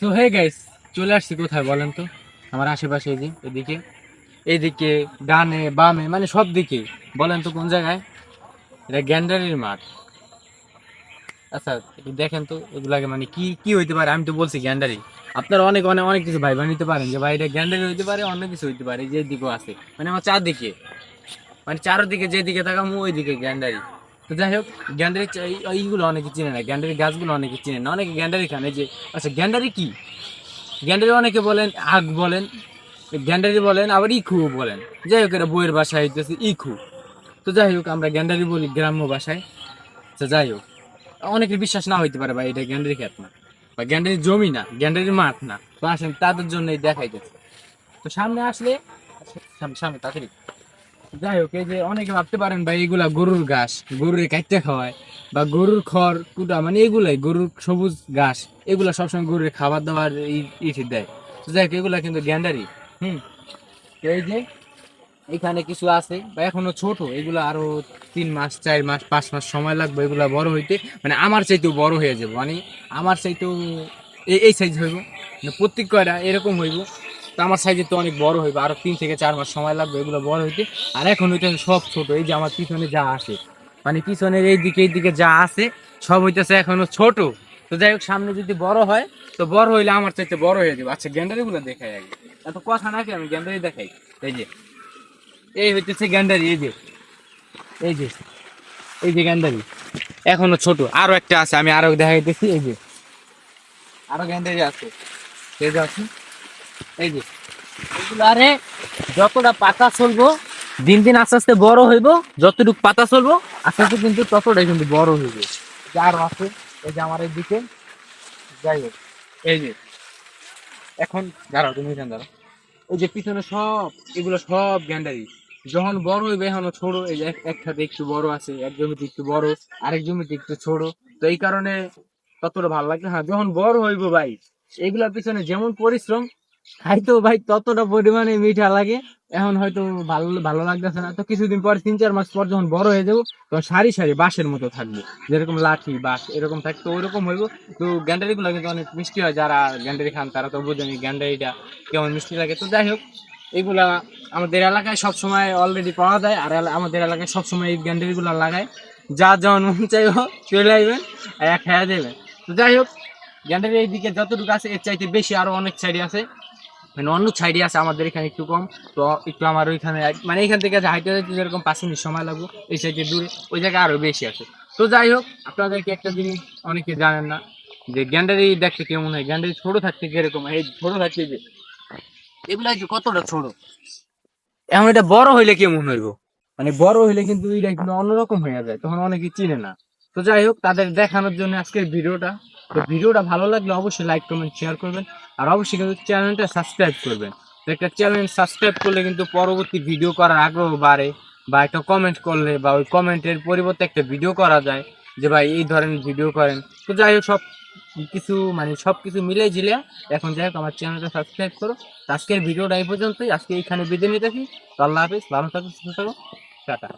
So hey guys চলে আসছি কোথায় বলেন তো? আমার আশেপাশে এই যে, এদিকে। এইদিকে, ডানে, বামে মানে সব দিকে। বলেন তো কোন জায়গায়? এটা গ্যান্ডারির মাঠ। আচ্ছা একটু দেখেন তো এগুলাকে মানে কি কি হইতে পারে? আমি তো বলছি গ্যান্ডারি। আপনারা অনেক অনেক অনেক কিছু ভাই নিতে পারেন যে, ভাই, এটা গ্যান্ডারি হইতে পারে অনেক কিছু হইতে পারে যে দিকেও আছে। মানে আমার চারদিকে। মানে চারদিকে, যেদিকে তাকামু ওই দিকে গ্যান্ডারি। তো যাই হোক, গ্যান্ডারি এই- এইগুলো অনেকে চিনে না, গ্যান্ডারি গাছগুলো অনেকে চিনে না, অনেকে গ্যান্ডারি খান যে আচ্ছা গ্যান্ডারি কি? গ্যান্ডারি অনেকে বলেন আগ বলেন, গ্যান্ডারি বলেন, আবার ইখু বলেন। যাই হোক, এটা বইয়ের বাসায় হইতেছে ইখু। তো যাই হোক, আমরা গ্যান্ডারি বলি গ্রাম্য ভাষায়। তো যাই হোক, অনেকের বিশ্বাস না হইতে পারে ভাই, এটা গ্যান্ডারি খেত না, বা গ্যান্ডারির জমি না, গ্যান্ডারির মাঠ না তো আসেন তাদের জন্যই দেখাইতেছে। তো সামনে আসলে সামনে, তাড়াতাড়ি। যাই হোক, এই যে অনেকে ভাবতে পারেন, ভাই, এগুলা গরুর ঘাস, গরুর কাটতে খাওয়ায় বা গরুর খড়, কুটা মানে এগুলাই, গরুর সবুজ ঘাস, এগুলা সবসময় গরুর খাবার দাবার ইটি দেয়। যাই হোক, এগুলা কিন্তু গ্যান্ডারি, হুম? এই যে এখানে কিছু আছে, বা এখনও ছোট, এগুলো আরও তিন মাস, চার মাস, পাঁচ মাস সময় লাগবে এগুলো বড় হইতে। মানে আমার চাইতেও বড় হয়ে যাবে মানে আমার চাইতেও এই এই সাইজ হইব। মানে প্রত্যেক কয়টা এরকম হইব। তো আমার সাইজে তো অনেক বড় হইবে, আরও তিন থেকে চার মাস সময় লাগবে এগুলো বড় হইতে। আর এখন হইতে সব ছোট, এই যে আমার পিছনে যা আসে মানে পিছনের এই দিকে এই দিকে যা আছে, সব হইতেছে এখনও ছোট। তো যাই হোক, সামনে যদি বড় হয়, তো বড় হইলে আমার চাইতে বড় হয়ে যাবে। আচ্ছা গ্যান্ডারি গুলো দেখাই আগে। এত কথা নাকি আমি গ্যান্ডারি দেখাই? এই যে, এই হইতেছে গ্যান্ডারি, এই যে এই যে এই যে গ্যান্ডারি। এখনও ছোট, আরও একটা আছে, আমি আরও দেখাইতেছি, এই যে। আরও গ্যান্ডারি আছে। এই যে আছে এই যে, এগুলো যতটা পাতা চলবো দিন দিন আস্তে আস্তে বড় হইব, যতটুকু পাতা চলবো আস্তে আস্তে কিন্তু ততটাই কিন্তু বড় হইবে। এই যে আরও আছে, এই যে আমার দিকে যাই এই যে, এখন দাঁড়াও, তুমি এখানে দাঁড়াও। ওই যে পিছনে সব, এগুলো সব গ্যান্ডারি। যখন বড় হইবে, এখন ছোট, এই যে এক- একসাথে একটু বড় আছে, এক জমিতে একটু বড়, আরেক জমিতে একটু ছোট। তো এই কারণে ততটা ভালো লাগে হ্যাঁ যখন বড় হইব ভাই, এগুলার পিছনে যেমন পরিশ্রম খাইতো ভাই ততটা পরিমাণে মিঠা লাগে। এখন হয়তো ভালো ভালো লাগতেছে না। তো কিছুদিন পর তিন, চার মাস পর যখন বড় হয়ে যাব, তখন সারি সারি বাঁশের মতো থাকবে। যেরকম লাঠি, বাঁশ, এরকম থাকতো ওইরকম হইব। তো গ্যান্ডারি গুলো কিন্তু অনেক মিষ্টি হয়। যারা গ্যান্ডারি খান, তারা তো বোঝেনি গ্যান্ডারিটা কেমন মিষ্টি লাগে। তো যাই হোক, এগুলা আমাদের এলাকায় সব সময় অলরেডি পাওয়া যায়। আর আমাদের এলাকায় সব সময় এই গ্যান্ডারি গুলো লাগায়। যা যেমন মন চাইব, চলে আসবেন আর খেয়া তো যাই হোক, গ্যান্ডারি এইদিকে যতটুকু আছে, এর চাইতে বেশি আরও অনেক সাইডে আছে। মানে অন্য সাইডে আছে, আমাদের এখানে একটু কম। তো একটু আমার ওইখানে মানে এখান থেকে হাইটে যেতে যেরকম পাঁচ মিনিট সময় লাগবে, এই সাইডে দূরে, ওই জায়গায় আরও বেশি আছে। তো যাই হোক, আপনাদেরকে একটা জিনিস অনেকে জানেন না, যে গ্যান্ডারি দেখতে কেমন হয়? গ্যান্ডারি ছোট থাকতে কীরকম? এই ছোট থাকতে যে, এগুলা যে কতটা ছোট? এখন এটা বড় হইলে কেমন হইব? মানে বড় হইলে কিন্তু এটা কিন্তু অন্যরকম হয়ে যায়, তখন অনেকে চিনে না। তো যাই হোক, তাদের দেখানোর জন্য আজকের ভিডিওটা। তো ভিডিওটা ভালো লাগলে অবশ্যই লাইক কমেন্ট শেয়ার করবেন। আর অবশ্যই কিন্তু চ্যানেলটা সাবস্ক্রাইব করবেন। তো একটা চ্যানেল সাবস্ক্রাইব করলে কিন্তু পরবর্তী ভিডিও করার আগ্রহ বাড়ে বা একটা কমেন্ট করলে বা ওই কমেন্টের পরিবর্তে একটা ভিডিও করা যায় যে ভাই এই ধরনের ভিডিও করেন। তো যাই হোক সব কিছু মানে সব কিছু মিলে ঝিলে এখন যাই হোক আমার চ্যানেলটা সাবস্ক্রাইব করো। আজকের ভিডিওটা এই পর্যন্তই। আজকে এইখানে বিদায় নিতেছি তো আল্লাহ হাফিজ, ভালো থাকো, সুস্থ থাকো। টাটা।